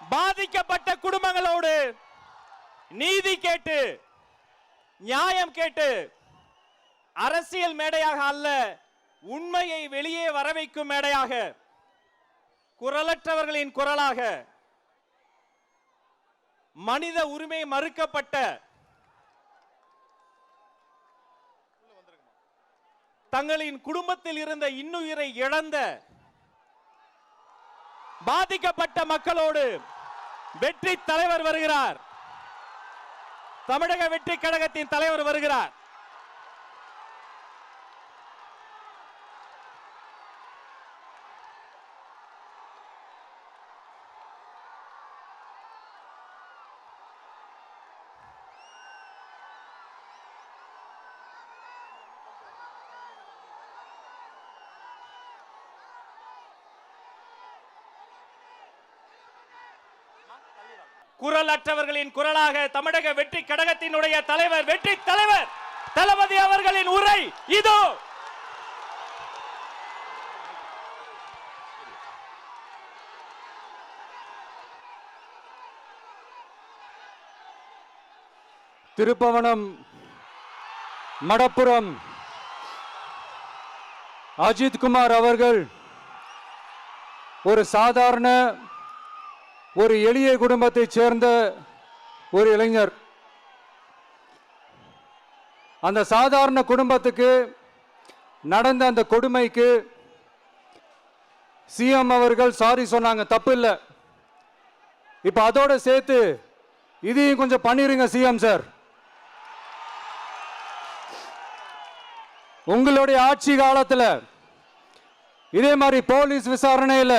பாதிக்கப்பட்ட குடும்பங்களோடு நீதி கேட்டு நியாயம் கேட்டு அரசியல் மேடையாக அல்ல உண்மையை வெளியே வர வைக்கும் மேடையாக குரலற்றவர்களின் குரலாக மனித உரிமை மறுக்கப்பட்ட தங்களின் குடும்பத்தில் இருந்த இன்னுயிரை இழந்த பாதிக்கப்பட்ட மக்களோடு வெற்றி தலைவர் வருகிறார். தமிழக வெற்றி கழகத்தின் தலைவர் வருகிறார். குரல் அற்றவர்களின் குரலாக தமிழக வெற்றி கழகத்தினுடைய தலைவர் வெற்றி தலைவர் தளபதி அவர்களின் உரை இதோ. திருப்பவனம் மடப்புறம் அஜித் குமார் அவர்கள் ஒரு சாதாரண ஒரு எளிய குடும்பத்தைச் சேர்ந்த ஒரு இளைஞர். அந்த சாதாரண குடும்பத்துக்கு நடந்த அந்த கொடுமைக்கு சிஎம் அவர்கள் சாரி சொன்னாங்க தப்பு இல்லை. இப்போ அதோட சேர்த்து இதையும் கொஞ்சம் பண்ணிடுங்க சிஎம் சார். உங்களுடைய ஆட்சி காலத்தில் இதே மாதிரி போலீஸ் விசாரணையில்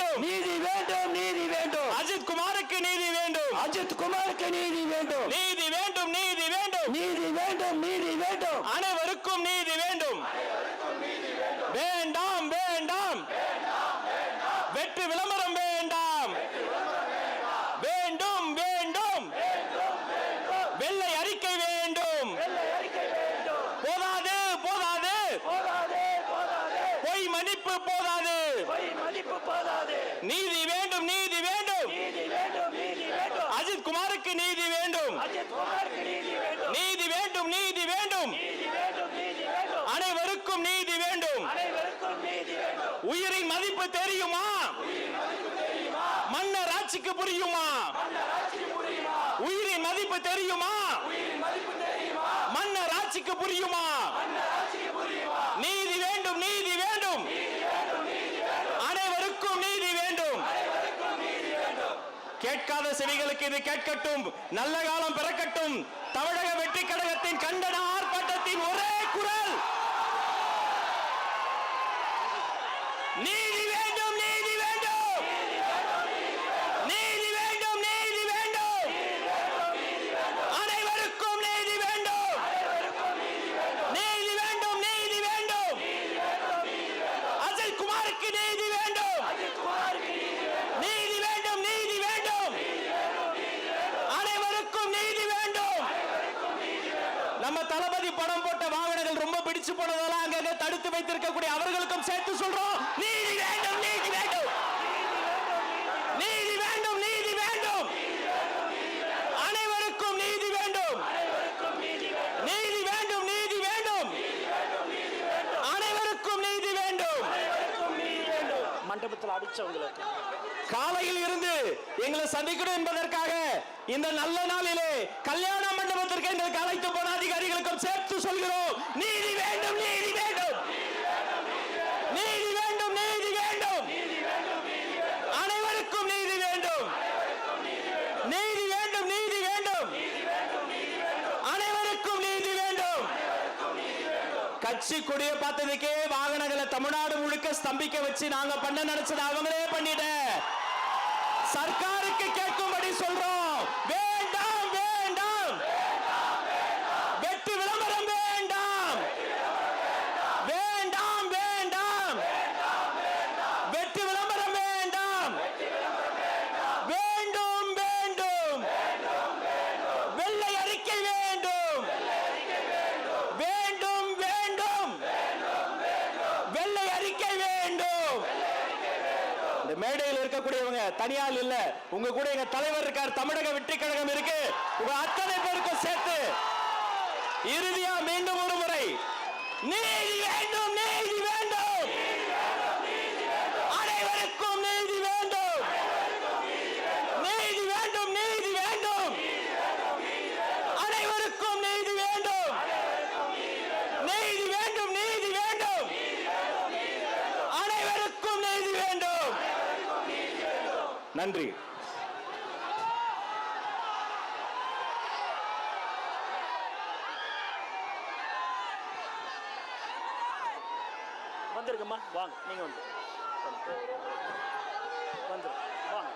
வேண்டும். நீதி வேண்டும் நீதி வேண்டும். அஜித் குமாருக்கு நீதி வேண்டும். அஜித் குமாருக்கு நீதி வேண்டும். நீதி வேண்டும் நீதி வேண்டும். நீதி வேண்டும் வேண்டும் நீதி வேண்டும். அனைவருக்கும் நீதி வேண்டும். வேண்டாம் வேண்டாம் வெற்றி விளம்பரம் வேண்டாம் வேண்டும் வேண்டும் வெள்ளை அறிக்கை வேண்டும் வெள்ளை அறிக்கை வேண்டும் போதாது போதாது போதாதே போதாதே பொய் மன்னிப்பு போதாது பொய் மதிப்பு போதாதே நீதி வேண்டும் நீதி வேண்டும் நீதி வேண்டும் நீதி வேண்டும் அஜித் குமாருக்கு நீதி வேண்டும். நீதி வேண்டும் நீதி வேண்டும். அனைவருக்கும் நீதி வேண்டும். உயிரின் மதிப்பு தெரியுமா? மன்னர் ஆட்சிக்கு புரியுமா? உயிரின் மதிப்பு தெரியுமா? மன்னர் ஆட்சிக்கு புரியுமா நீதி வேண்டும் நீதி வேண்டும் அனைவருக்கும் நீதி வேண்டும் கேட்காத செவிகளுக்கு இது கேட்கட்டும். நல்ல காலம் பிறக்கட்டும். தமிழக வெற்றி கழகத்தின் கண்டன ஆர்ப்பாட்டத்தின் ஒரே குரல். நீதி வேண்டும் நீதி வேண்டும். நீதி வேண்டும் நீதி வேண்டும். அனைவருக்கும் நீதி வேண்டும். நீதி வேண்டும் நீதி வேண்டும். அஜய் குமாருக்கு நீதி வேண்டும் நீதி வேண்டும் நீதி வேண்டும் அனைவருக்கும் நீதி வேண்டும் நம்ம தளபதி படம் போட்ட வாகனங்கள் ரொம்ப பிடிச்சு போனதெல்லாம் அங்கங்க தடுத்து வைத்திருக்கக்கூடிய அவர்களுக்கும் சேர்த்து சொல்றோம் நீதி வேண்டும் நீதி வேண்டும் நீதி வேண்டும் நீதி வேண்டும் அனைவருக்கும் நீதி வேண்டும் நீதி வேண்டும் நீதி வேண்டும் அனைவருக்கும் நீதி வேண்டும் மண்டபத்தில் அடிச்சவங்களுக்கு காலையில் இருந்து எங்களை சந்திக்கணும் என்பதற்காக இந்த நல்ல நாளிலே கல்யாண மண்டபத்திற்கு எங்களுக்கு அழைத்து போன அதிகாரிகளுக்கும் சேர்த்து சொல்கிறோம். நீதி வேண்டும் நீதி வேண்டும் நீதி வேண்டும் நீதி வேண்டும் அனைவருக்கும் நீதி வேண்டும் நீதி வேண்டும் நீதி வேண்டும் அனைவருக்கும் நீதி வேண்டும் கட்சி கொடியை பார்த்ததுக்கே வாகனங்களை தமிழ்நாடு முழுக்க ஸ்தம்பிக்க வச்சு நாங்க பண்ண நினைச்சது அவங்களே பண்ணிட்ட சர்க்காருக்கு கேட்கும்படி சொல்றோம் வேண்டாம் வேண்டாம் வெற்றி விளம்பரம் வேண்டாம் வேண்டாம் வேண்டாம் வெற்றி விளம்பரம் வேண்டாம் வேண்டும் வேண்டும் வெள்ளை அறிக்கை வேண்டும் வேண்டும் வேண்டும் வெள்ளை அறிக்கை வேண்டும் இந்த மேடையில் இருக்கக்கூடியவங்க தனியால் இல்ல. உங்க கூட எங்க தலைவர் இருக்கார் தமிழக வெற்றி கழகம் இருக்கு. உங்க அத்தனை பேருக்கும் சேர்த்து இறுதியா மீண்டும் ஒரு முறை. நீதி வேண்டும் நீதி வேண்டும் அனைவருக்கும் நீதி வேண்டும் நீதி வேண்டும் நீதி வேண்டும் அனைவருக்கும் நீதி வேண்டும் நீதி வேண்டும் நீதி வேண்டும் அனைவருக்கும் நீதி வேண்டும் நன்றி. வந்துருங்கம்மா வாங்க நீங்க வந்து. வந்துரு வாங்க.